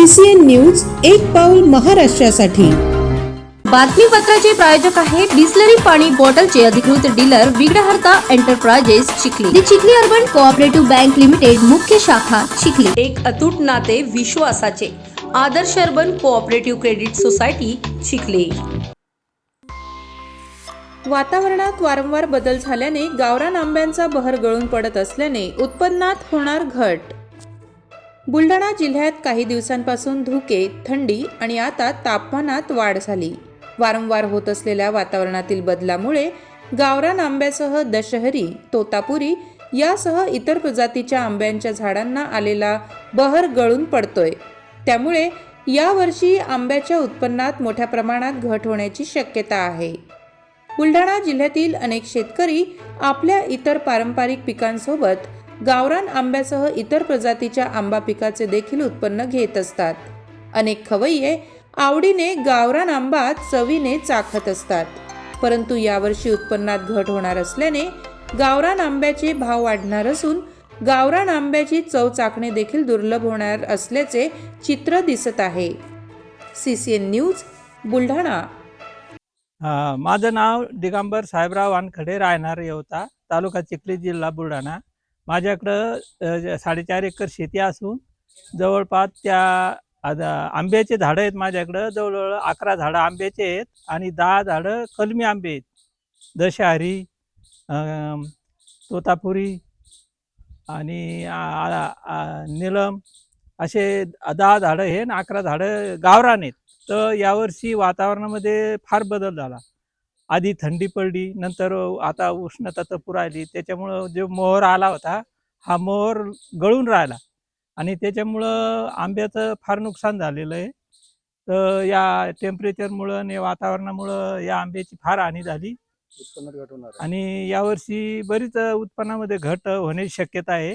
CCN news एक पाऊल महाराष्ट्रासाठी. बातमीपत्राचे प्रायोजक आहे बिस्लरी पाणी बॉटलचे अधिकृत dealer Vighnaharta enterprises Chikhli. The Chikhli urban cooperative bank limited मुख्य शाखा चिखली. एक अतूट नाते विश्वासाचे. Adarsh urban cooperative credit society Chikhli. वातावरणात वारंवार बदल झाल्याने गावरान आंब्यांचा बहर गळून पडत असल्याने उत्पन्नात होणार घट. बुलढाणा जिल्ह्यात काही दिवसांपासून धुके थंडी आणि आता तापमानात वाढ झाली. वारंवार होत असलेल्या वातावरणातील बदलामुळे गावरान आंब्यासह दशहरी तोतापुरी यासह इतर प्रजातीच्या आंब्यांच्या झाडांना आलेला बहर गळून पडतोय. त्यामुळे यावर्षी आंब्याच्या उत्पन्नात मोठ्या प्रमाणात घट होण्याची शक्यता आहे. बुलढाणा जिल्ह्यातील अनेक शेतकरी आपल्या इतर पारंपरिक पिकांसोबत गावरान आंब्यासह इतर प्रजातीच्या आंबा पिकाचे देखील उत्पन्न घेत असतात. अनेक खवय्ये आवडीने गावरान आंबा चवीने चाखत असतात. परंतु यावर्षी उत्पन्नात घट होणार असल्याने गावरान आंब्याचे भाव वाढणार असून गावरान आंब्याची चव चाखणे देखील दुर्लभ होणार असल्याचे चित्र दिसत आहे. C C N news Buldhana. माझं नाव दिगंबर साहेबराव वानखडे राहणार येवता. तालुका चिखली जिल्हा बुलढाणा. माझ्याकडं साडेचार एकर शेती असून जवळपास त्या आंब्याचे झाडं आहेत माझ्याकडं. जवळजवळ अकरा झाडं आंब्याचे आहेत आणि दहा झाडं कलमी आंबे आहेत. दशहरी तोतापुरी आणि निलम नीलम असे दहा झाडं हे आणि अकरा झाडं गावरान आहेत. तर यावर्षी वातावरणामध्ये फार बदल झाला. आधी थंडी पडली नंतर आता उष्णता तर राहिली त्याच्यामुळं जो मोहर आला होता हा मोहर गळून राहिला. आणि त्याच्यामुळं आंब्याचं फार नुकसान झालेलं आहे. तर या टेम्परेचरमुळं आणि वातावरणामुळं या आंब्याची फार हानी झाली. आणि यावर्षी बरीच उत्पन्नामध्ये घट होण्याची शक्यता आहे.